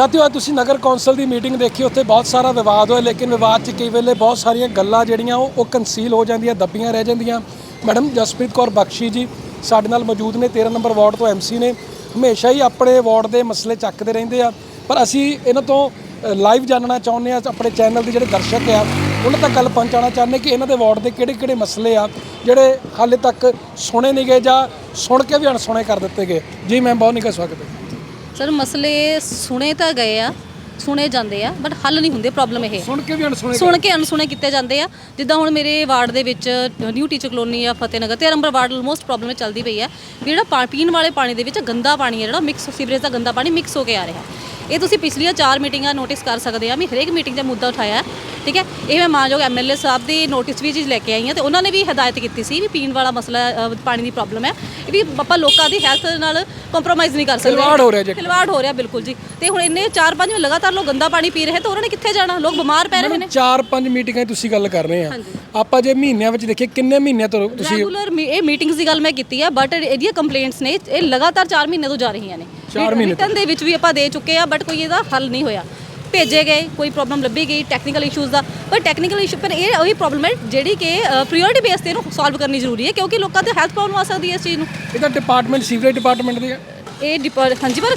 ਸਾਥੀਓ, ਅੱਜ ਤੁਸੀਂ ਨਗਰ ਕੌਂਸਲ ਦੀ ਮੀਟਿੰਗ ਦੇਖੀ, ਉੱਥੇ ਬਹੁਤ ਸਾਰਾ ਵਿਵਾਦ ਹੋਇਆ, ਲੇਕਿਨ ਵਿਵਾਦ 'ਚ ਕਈ ਵੇਲੇ ਬਹੁਤ ਸਾਰੀਆਂ ਗੱਲਾਂ ਜਿਹੜੀਆਂ, ਉਹ ਉਹ ਕੰਸੀਲ ਹੋ ਜਾਂਦੀਆਂ, ਦੱਬੀਆਂ ਰਹਿ ਜਾਂਦੀਆਂ। ਮੈਡਮ ਜਸਪ੍ਰੀਤ ਕੌਰ ਬਖਸ਼ੀ ਜੀ ਸਾਡੇ ਨਾਲ ਮੌਜੂਦ ਨੇ 13 ਨੰਬਰ ਵਾਰਡ ਤੋਂ ਐਮਸੀ ਨੇ। ਹਮੇਸ਼ਾ ਹੀ ਆਪਣੇ ਵਾਰਡ ਦੇ ਮਸਲੇ ਚੱਕਦੇ ਰਹਿੰਦੇ ਆ, ਪਰ ਅਸੀਂ ਇਹਨਾਂ ਤੋਂ ਲਾਈਵ ਜਾਣਨਾ ਚਾਹੁੰਦੇ ਆ, ਆਪਣੇ ਚੈਨਲ ਦੇ ਜਿਹੜੇ ਦਰਸ਼ਕ ਆ, ਉਹਨਾਂ ਤੱਕ ਗੱਲ ਪਹੁੰਚਾਉਣਾ ਚਾਹੁੰਦੇ ਕਿ ਇਹਨਾਂ ਦੇ ਵਾਰਡ ਦੇ ਕਿਹੜੇ ਕਿਹੜੇ ਮਸਲੇ ਆ, ਜਿਹੜੇ ਹਾਲੇ ਤੱਕ ਸੁਣੇ ਨਹੀਂ ਗਏ ਜਾਂ ਸੁਣ ਕੇ ਵੀ ਅਣਸੁਣੇ ਕਰ ਦਿੱਤੇ ਗਏ। ਜੀ ਮੈਂ ਬਹੁਤ ਨਿੱਘਾ ਸਵਾਗਤ ਹੈ। ਸਰ ਮਸਲੇ ਸੁਣੇ ਤਾਂ ਗਏ ਆ ਸੁਣੇ ਜਾਂਦੇ ਆ ਬਟ ਹੱਲ ਨਹੀਂ ਹੁੰਦੇ ਪ੍ਰੋਬਲਮ ਇਹ। ਸੁਣ ਕੇ ਵੀ ਅਣਸੁਣੇ ਸੁਣ ਕੇ ਅਨਸੁਣੇ ਕੀਤੇ ਜਾਂਦੇ ਆ। ਜਿੱਦਾਂ ਹੁਣ ਮੇਰੇ ਵਾਰਡ ਦੇ ਵਿੱਚ ਨਿਊ ਟੀਚਰ ਕਲੋਨੀ ਆ ਫਤਿਹਨਗਰ ਤੇ ਨੰਬਰ ਵਾਰਡ ਆਲਮੋਸਟ ਪ੍ਰੋਬਲਮ ਚੱਲਦੀ ਪਈ ਆ। ਵੀ ਜਿਹੜਾ ਪਾ- ਪੀਣ ਵਾਲੇ ਪਾਣੀ ਦੇ ਵਿੱਚ ਗੰਦਾ ਪਾਣੀ ਹੈ ਜਿਹੜਾ ਮਿਕਸ ਸੀਵਰੇਜ ਦਾ ਗੰਦਾ ਪਾਣੀ ਮਿਕਸ ਹੋ ਕੇ ਆ ਰਿਹਾ। ਇਹ ਤੁਸੀਂ ਪਿਛਲੀਆਂ ਚਾਰ ਮੀਟਿੰਗਾਂ ਨੋਟਿਸ ਕਰ ਸਕਦੇ ਆ ਮੈਂ ਹਰੇਕ ਮੀਟਿੰਗ 'ਤੇ ਮੁੱਦਾ ਉਠਾਇਆ। ਹੈ, ਠੀਕ ਹੈ? ਇਹ ਮੈਂ ਮਾਨਯੋਗ ਐਮਐਲਏ ਸਾਹਿਬ ਦੀ ਨੋਟਿਸ ਵੀ ਚੀਜ਼ ਲੈ ਕੇ ਆਈ ਹਾਂ ਤੇ ਉਹਨਾਂ ਨੇ ਵੀ ਹਦਾਇਤ ਕੀਤੀ ਸੀ ਵੀ ਪੀਣ ਵਾਲਾ ਮਸਲਾ ਅ, ਪਾਣੀ ਦੀ ਪ੍ਰੋਬਲਮ ਹੈ ਇਹ ਵੀ ਆਪਾਂ ਲੋਕਾਂ ਦੀ ਹੈਲਥ ਨਾਲ ਕੰਪਰੋਮਾਈਜ਼ ਨਹੀਂ ਕਰ ਸਕਦੇ। ਖਿਲਵਾੜ ਹੋ ਰਿਹਾ ਜੀ। ਖਿਲਵਾੜ ਹੋ ਰਿਹਾ ਬਿਲਕੁਲ ਜੀ। ਤੇ ਹੁਣ ਇੰਨੇ ਚਾਰ ਪੰਜ ਲਗਾਤਾਰ ਲੋਕ ਗੰਦਾ ਪਾਣੀ ਪੀ ਰਹੇ ਤਾਂ ਉਹਨਾਂ ਨੇ ਕਿੱਥੇ ਜਾਣਾ? ਲੋਕ ਬਿਮਾਰ ਪੈ ਰਹੇ ਨੇ। ਚਾਰ ਪੰਜ ਮੀਟਿੰਗਾਂ 'ਚ ਤੁਸੀਂ ਗੱਲ ਕਰ ਰਹੇ ਆ। ਆਪਾਂ ਜੇ ਮਹੀਨਿਆਂ ਵਿੱਚ ਦੇਖੀਏ ਕਿੰਨੇ ਮਹੀਨਿਆਂ ਤੋਂ ਤੁਸੀਂ ਰੈਗੂਲਰ ਇਹ ਮੀਟਿੰਗਸ ਦੀ ਗੱਲ ਮੈਂ ਕੀਤੀ ਹੈ ਬਟ ਇਹਦੀਆਂ ਕੰਪਲੇਂਟਸ ਨੇ ਇਹ ਲਗਾਤਾਰ 4 ਮਹੀਨੇ ਤੋਂ ਜਾ ਰਹੀਆਂ ਨੇ। ਚਾਰ ਮਹੀਨੇ ਰਿਟਰਨ ਦੇ ਵਿੱਚ ਵੀ ਆਪਾਂ ਦੇ ਚੁੱਕੇ ਆ ਬਟ ਕੋਈ ਇਹਦਾ ਹੱਲ ਨਹੀਂ ਹੋਇਆ। ਭੇਜੇ ਗਏ ਕੋਈ ਪ੍ਰੋਬਲਮ ਲੱਭੀ ਗਈ ਟੈਕਨੀਕਲ ਇਸ਼ੂਜ਼ ਦਾ। ਪਰ ਟੈਕਨੀਕਲ ਇਸ਼ੂ ਪਰ ਇਹ ਉਹੀ ਪ੍ਰੋਬਲਮ ਹੈ ਜਿਹੜੀ ਕਿ ਪ੍ਰਾਇੋਰਟੀ ਬੇਸ ਤੇ ਇਹਨੂੰ ਸੋਲਵ ਕਰਨੀ ਜ਼ਰੂਰੀ ਹੈ ਕਿਉਂਕਿ ਲੋਕਾਂ ਦੇ ਹੈਲਥ ਪ੍ਰੋਬਲਮ ਆ ਸਕਦੀ ਹੈ ਇਸ ਚੀਜ਼ ਨੂੰ। ਇਹਦਾ ਡਿਪਾਰਟਮੈਂਟ ਸੀਵਰੇਜ ਡਿਪਾਰਟਮੈਂਟ ਦੇ ਆ ਇਹ ਡਿਪਾ- ਹਾਂਜੀ ਪਰ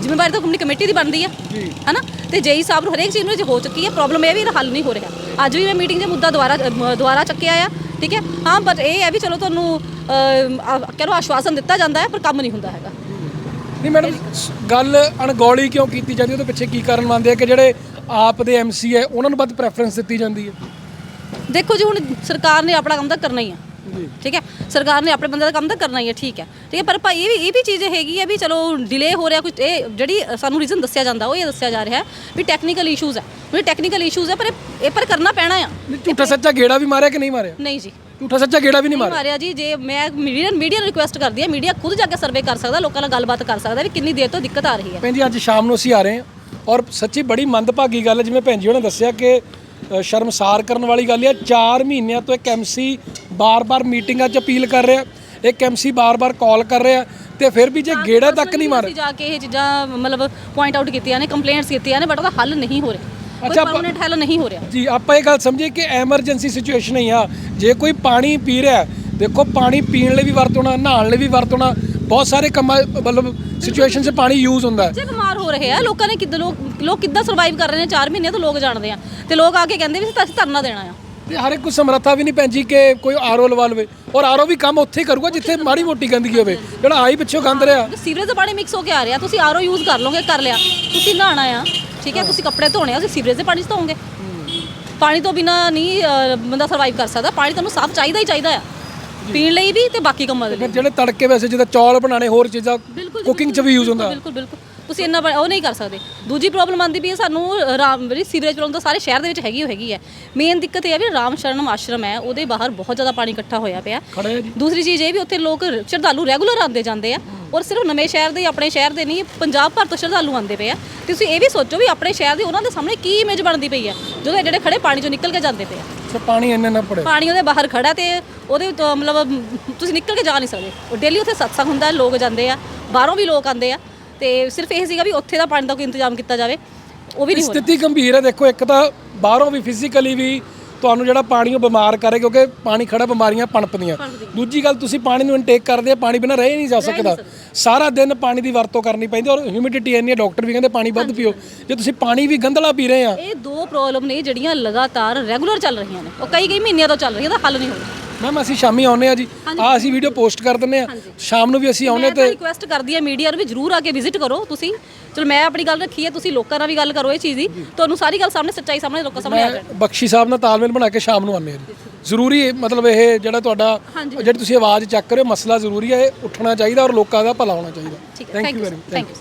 ਜ਼ਿੰਮੇਵਾਰੀ ਤਾਂ ਕਮੇਟੀ ਕਮੇਟੀ ਦੀ ਬਣਦੀ ਹੈ। ਹਨਾ? ਤੇ ਜੇਈ ਸਾਹਿਬ ਨੂੰ ਹਰੇਕ ਚੀਜ਼ ਨੂੰ ਜੇ ਹੋ ਚੁੱਕੀ ਹੈ ਪ੍ਰੋਬਲਮ ਇਹ ਵੀ ਹੱਲ ਨਹੀਂ ਹੋ ਰਿਹਾ। ਅੱਜ ਵੀ ਮੈਂ ਮੀਟਿੰਗ 'ਚ ਮੁੱਦਾ ਦੁਬਾਰਾ ਦੁਬਾਰਾ ਚੱਕਿਆ ਆ ਠੀਕ ਹੈ? ਹਾਂ ਬਟ ਇਹ ਹੈ ਵੀ ਚਲੋ ਤੁਹਾਨੂੰ ਕਹਿੰੋ ਆਸ਼ਵਾਸਨ ਦਿੱਤਾ ਜਾਂਦਾ ਹੈ ਪਰ ਕੰਮ ਨਹੀਂ ਹੁੰਦਾ ਹੈਗਾ। ਨਹੀਂ ਮੈਡਮ ਗੱਲ ਅਣਗੌਲੀ ਕਿਉਂ ਕੀਤੀ ਜਾਂਦੀ? ਉਹਦੇ ਪਿੱਛੇ ਕੀ ਕਾਰਨ ਮੰਨਦੇ ਆ ਕਿ ਜਿਹੜੇ ਆਪ ਦੇ ਐਮਸੀ ਹੈ ਉਹਨਾਂ ਨੂੰ ਵੱਧ ਪ੍ਰੈਫਰੈਂਸ ਦਿੱਤੀ ਜਾਂਦੀ ਹੈ? ਦੇਖੋ ਜੀ ਹੁਣ ਸਰਕਾਰ ਨੇ ਆਪਣਾ ਕੰਮ ਤਾਂ ਕਰਨਾ ਹੀ ਆ। ਠੀਕ ਹੈ? ਸਰਕਾਰ ਨੇ ਆਪਣੇ ਬੰਦੇ ਦਾ ਕੰਮ ਤਾਂ ਕਰਨਾ ਹੀ ਹੈ ਠੀਕ ਹੈ। ਠੀਕ ਹੈ ਪਰ ਭਾਈ ਇਹ ਵੀ ਇਹ ਵੀ ਚੀਜ਼ ਹੈਗੀ ਹੈ ਵੀ ਚਲੋ ਡਿਲੇ ਹੋ ਰਿਹਾ ਕੁਝ ਇਹ ਜਿਹੜੀ ਸਾਨੂੰ ਰੀਜ਼ਨ ਦੱਸਿਆ ਜਾਂਦਾ ਉਹ ਇਹ ਦੱਸਿਆ ਜਾ ਰਿਹਾ ਹੈ ਵੀ ਟੈਕਨੀਕਲ ਇਸ਼ੂਜ਼ ਹੈ। ਵੀ ਟੈਕਨੀਕਲ ਇਸ਼ੂਜ਼ ਹੈ ਪਰ ਇਹ- ਇਹ ਪਰ ਕਰਨਾ ਪੈਣਾ ਆ। ਝੂਠਾ ਸੱਚਾ ਗੇੜਾ ਵੀ ਮਾਰਿਆ ਕਿ ਨਹੀਂ ਮਾਰਿਆ? ਨਹੀਂ ਜੀ। ਝੂਠਾ ਸੱਚਾ ਗੇੜਾ ਵੀ ਨਹੀਂ ਮਾਰਿਆ? ਮਾਰਿਆ ਜੀ ਜੇ ਮੈਂ ਮੀਡੀਆ ਮੀਡੀਆ ਨੂੰ ਰਿਕੁਐਸਟ ਕਰਦੀ ਹਾਂ ਮੀਡੀਆ ਖੁਦ ਜਾ ਕੇ ਸਰਵੇ ਕਰ ਸਕਦਾ ਲੋਕਾਂ ਨਾਲ ਗੱਲਬਾਤ ਕਰ ਸਕਦਾ ਵੀ ਕਿੰਨੀ ਦੇਰ ਤੋਂ ਦਿੱਕਤ ਆ ਰਹੀ ਹੈ। ਭੈਣ ਜੀ ਅੱਜ ਸ਼ਾਮ ਨੂੰ ਅਸੀਂ ਆ ਰਹੇ ਹਾਂ ਔਰ ਸੱਚੀ ਬੜੀ ਮੰਦਭਾਗੀ ਗੱਲ ਹੈ ਜਿਵੇਂ ਭੈਣ ਜੀ ਉਹਨੇ ਦੱਸਿਆ ਕਿ ਸ਼ਰਮਸਾਰ ਕਰਨ ਵਾਲੀ ਗੱਲ ਹੈ 4 ਮਹੀਨਿਆਂ ਤੋਂ ਇੱਕ ਐਮਸੀ ਬਾਰ-ਬਾਰ ਮੀਟਿੰਗਾਂ 'ਚ ਅਪੀਲ ਕਰ ਰਿਹਾ ਇੱਕ ਐਮਸੀ ਬਾਰ-ਬਾਰ ਕਾਲ ਕਰ ਰਿਹਾ ਤੇ ਫਿਰ ਵੀ ਜੇ ਗੇੜਾ ਤੱਕ ਨਹੀਂ ਮਾਰਿਆ ਅਸੀਂ ਜਾ ਕੇ ਇਹ ਚੀਜ਼ਾਂ ਮਤਲਬ ਪੁਆਇੰਟ ਆਊਟ ਕੀਤੀਆਂ ਨੇ ਕੰਪਲੇਂਟਸ ਕੀਤੀਆਂ ਨੇ ਬਟ ਉਹਦਾ ਹੱਲ ਨਹੀਂ ਹੋ ਰਿਹਾ। ਅੱਛਾ, ਪਰਮਨੈਂਟ ਹੱਲ ਨਹੀਂ ਹੋ ਰਿਹਾ। ਜੀ ਆਪਾਂ ਇਹ ਗੱਲ ਸਮਝੀਏ ਕਿ ਐਮਰਜੈਂਸੀ ਸਿਚੁਏਸ਼ਨ ਹੀ ਆ। ਜੇ ਕੋਈ ਪਾਣੀ ਪੀ ਰਿਹਾ ਦੇਖੋ ਪਾਣੀ ਪੀਣ ਲਈ ਵੀ ਵਰਤੋਣਾ ਨਹਾਉਣ ਲਈ ਵੀ ਵਰਤੋਣਾ ਬਹੁਤ ਸਾਰੇ ਕੰਮਾਂ ਮਤਲਬ ਸਿਚੁਏਸ਼ਨ 'ਚ ਪਾਣੀ ਯੂਜ਼ ਹੁੰਦਾ ਹੈ। ਬੱਚੇ ਬਿਮਾਰ ਹੋ ਰਹੇ ਆ। ਲੋਕਾਂ ਨੇ ਕਿੱਦਾਂ ਲੋਕ ਲੋਕ ਕਿੱਦਾਂ ਸਰਵਾਈਵ ਕਰ ਰਹੇ ਨੇ? 4 ਮਹੀਨੇ ਤੋਂ ਲੋਕ ਜਾਣਦੇ ਆ। ਤੇ ਲੋਕ ਆ ਕੇ ਕਹਿੰਦੇ ਵੀ ਅਸੀਂ ਧਰਨਾ ਦੇਣਾ ਆ। ਤੇ ਹਰ ਇੱਕ ਕੋਈ ਸਮਰੱਥਾ ਵੀ ਨਹੀਂ ਜੀ ਕਿ ਕੋਈ ਆਰਓ ਲਵਾ ਲਵੇ। ਔਰ ਆਰਓ ਵੀ ਕੰਮ ਉੱਥੇ ਕਰੂਗਾ ਜਿੱਥੇ ਮਾੜੀ ਮੋਟੀ ਗੰਦਗੀ ਹੋਵੇ। ਜਿਹੜਾ ਆਈ ਪਿੱਛੋਂ ਗੰਦ ਰਿਹਾ। ਸੀਵਰੇਜ ਦਾ ਪਾਣੀ ਮਿਕਸ ਹੋ ਕੇ ਆ ਰਿਹਾ। ਤੁਸੀਂ ਆਰਓ ਯੂਜ਼ ਕਰ ਲਓਗੇ ਕਰ ਲਿਆ। ਤੁਸੀਂ ਨਹਾਣਾ ਆ। ਠੀਕ ਹੈ ਤੁਸੀਂ ਕੱਪੜੇ ਧੋਣੇ ਆ ਤੁਸੀਂ ਸੀਵਰੇਜ ਦੇ ਪਾਣੀ 'ਚ ਧੋਓਗੇ ਪਾਣੀ ਤੋਂ ਬਿਨਾ ਨਹੀਂ ਬੰਦਾ ਸਰਵਾਈਵ ਕਰ ਸਕਦਾ। ਪਾਣੀ ਤੁਹਾਨੂੰ ਸਾਫ਼ ਚਾਹੀਦਾ ਹੀ ਚਾਹੀਦਾ ਆ। ਪੀਣ ਲਈ ਵੀ ਤੇ ਬਾਕੀ ਕੰਮਾਂ ਦੇ ਲਈ ਫਿਰ ਜਿਹੜੇ ਤੜਕੇ ਵੈਸੇ ਜਿੱਦਾਂ ਚੌਲ ਬਣਾਣੇ ਹੋਰ ਚੀਜ਼ਾਂ ਬਿਲਕੁਲ ਜੀ, 'ਚ ਵੀ ਯੂਜ਼ ਹੁੰਦਾ। ਬਿਲਕੁਲ ਬਿਲਕੁਲ। ਤੁਸੀਂ ਇੰਨਾ ਬੜਾ- ਉਹ ਨਹੀਂ ਕਰ ਸਕਦੇ। ਦੂਜੀ ਪ੍ਰੋਬਲਮ ਆਂਦੀ ਵੀ ਹੈ ਸਾਨੂੰ ਰਾਮ ਜਿਹੜੀ ਸੀਵਰੇਜ ਪ੍ਰੋਬਲਮ ਤਾਂ ਸਾਰੇ ਸ਼ਹਿਰ ਦੇ ਵਿੱਚ ਹੈਗੀ ਹੋ ਹੈਗੀ ਹੈ। ਮੇਨ ਦਿੱਕਤ ਇਹ ਹੈ ਵੀ ਰਾਮ ਸ਼ਰਨਮ ਆਸ਼ਰਮ ਹੈ ਉਹਦੇ ਬਾਹਰ ਬਹੁਤ ਜ਼ਿਆਦਾ ਪਾਣੀ ਇਕੱਠਾ ਹੋਇਆ ਪਿਆ। ਜੀ। ਦੂਸਰੀ ਚੀਜ਼ ਇਹ ਵੀ ਉੱਥੇ ਲੋਕ ਸ਼ਰਧਾਲੂ ਰੈਗੂਲਰ ਆਉਂਦੇ ਜਾਂਦੇ ਆ। ਔਰ ਸਿਰਫ ਨਵੇਂ ਸ਼ਹਿਰ ਦੇ ਆਪਣੇ ਸ਼ਹਿਰ ਦੇ ਨਹੀਂ ਪੰਜਾਬ ਭਰ ਤੋਂ ਸ਼ਰਧਾਲੂ ਆਉਂਦੇ ਪਏ ਆ। ਤੁਸੀਂ ਇਹ ਵੀ ਸੋਚੋ ਵੀ ਆਪਣੇ ਸ਼ਹਿਰ ਦੀ ਉਹਨਾਂ ਦੇ ਸਾਹਮਣੇ ਕੀ ਇਮੇਜ ਬਣਦੀ ਪਈ ਹੈ ਜਦੋਂ ਇਹ ਜਿਹੜੇ ਖੜੇ ਪਾਣੀ ਚੋਂ ਨਿਕਲ ਕੇ ਜਾਂਦੇ ਪਏ ਆ। ਸੋ ਪਾਣੀ ਇੰਨੇ ਨਾ ਪੜੇ ਪਾਣੀ ਉਹਦੇ ਬਾਹਰ ਖੜਾ ਤੇ ਉਹਦੇ ਤੋਂ ਮਤਲਬ ਤੁਸੀਂ ਨਿਕਲ ਕੇ ਜਾ ਨਹੀਂ ਸਕਦੇ। ਉਹ ਡੇਲੀ ਉੱਥੇ ਸਤਸੰਗ ਹੁੰਦਾ ਲੋਕ ਜਾਂਦੇ ਆ ਬਾਹਰੋਂ ਵੀ ਲੋਕ ਆਉਂਦੇ ਆ ਤੇ ਸਿਰਫ ਇਹ ਸੀਗਾ ਵੀ ਉੱਥੇ ਦਾ ਪਾਣੀ ਦਾ ਕੋਈ ਇੰਤਜ਼ਾਮ ਕੀਤਾ ਜਾਵੇ। ਉਹ ਵੀ ਨਹੀਂ ਹੋ ਰਿਹਾ ਸਥਿਤੀ ਗੰਭੀਰ ਹੈ। ਦੇਖੋ ਇੱਕ ਤਾਂ ਬਾਹਰੋਂ ਵੀ ਫਿਜ਼ੀਕਲੀ ਵੀ ਤੁਹਾਨੂੰ ਜਿਹੜਾ ਪਾਣੀ ਉਹ ਬਿਮਾਰ ਕਰੇ ਕਿਉਂਕਿ ਪਾਣੀ ਖੜਾ ਬਿਮਾਰੀਆਂ ਪਣਪਦੀਆਂ। ਦੂਜੀ ਗੱਲ ਤੁਸੀਂ ਪਾਣੀ ਨੂੰ ਇਨਟੇਕ ਕਰਦੇ ਆ ਪਾਣੀ ਬਿਨਾਂ ਰਹਿ ਨਹੀਂ ਜਾ ਸਕਦਾ। ਸਾਰਾ ਦਿਨ ਪਾਣੀ ਦੀ ਵਰਤੋਂ ਕਰਨੀ ਪੈਂਦੀ ਔਰ ਹਿਊਮਿਡਿਟੀ ਇੰਨੀ ਹੈ ਡਾਕਟਰ ਵੀ ਕਹਿੰਦੇ ਪਾਣੀ ਵੱਧ ਪੀਓ। ਜੇ ਤੁਸੀਂ ਪਾਣੀ ਵੀ ਗੰਧਲਾ ਪੀ ਰਹੇ ਆ। ਇਹ ਦੋ ਪ੍ਰੋਬਲਮ ਨੇ ਜਿਹੜੀਆਂ ਲਗਾਤਾਰ ਰੈਗੂਲਰ ਚੱਲ ਰਹੀਆਂ ਨੇ। ਉਹ ਕਈ ਕਈ ਮਹੀਨਿਆਂ ਤੋਂ ਚੱਲ ਰਹੀਆਂ ਦਾ ਹੱਲ ਨਹੀਂ ਹੋ ਰਿਹਾ ਮੈਮ ਅਸੀਂ ਸ਼ਾਮੀ ਆਉਨੇ ਆ ਜੀ। ਆ ਅਸੀਂ ਵੀਡੀਓ ਪੋਸਟ ਕਰ ਦਿੰਨੇ ਆ ਸ਼ਾਮ ਨੂੰ ਵੀ ਅਸੀਂ ਆਉਨੇ ਮੈਂ ਤਾਂ ਰਿਕੁਐਸਟ ਕਰਦੀ ਹਾਂ ਮੀਡੀਆ ਨੂੰ ਵੀ ਜਰੂਰ ਆ ਕੇ ਵਿਜ਼ਿਟ ਕਰੋ ਤੁਸੀਂ। ਚਲੋ ਮੈਂ ਆਪਣੀ ਗੱਲ ਰੱਖੀ ਹੈ ਤੁਸੀਂ ਲੋਕਾਂ ਨਾਲ ਵੀ ਗੱਲ ਕਰੋ ਇਹ ਚੀਜ਼ ਦੀ। ਤੁਹਾਨੂੰ ਸਾਰੀ ਗੱਲ ਸਾਹਮਣੇ ਸੱਚਾਈ ਸਾਹਮਣੇ ਲੋਕਾਂ ਸਾਹਮਣੇ ਆ ਜਾਣੀ। ਬਖਸ਼ੀ ਸਾਹਿਬ ਨਾਲ ਤਾਲਮੇਲ ਬਣਾ ਕੇ ਸ਼ਾਮ ਨੂੰ ਆਉਂਦੇ ਹਾਂ ਜੀ। ਜ਼ਰੂਰੀ ਮਤਲਬ ਇਹ ਜਿਹੜਾ ਤੁਹਾਡਾ ਜਿਹੜੀ ਤੁਸੀਂ ਆਵਾਜ਼ ਚੱਕ ਰਹੇ ਹੋ ਮਸਲਾ ਜ਼ਰੂਰੀ ਹੈ ਇਹ ਉੱਠਣਾ ਚਾਹੀਦਾ ਔਰ ਲੋਕਾਂ ਦਾ ਭਲਾ ਹੋਣਾ ਚਾਹੀਦਾ। Thank you thank you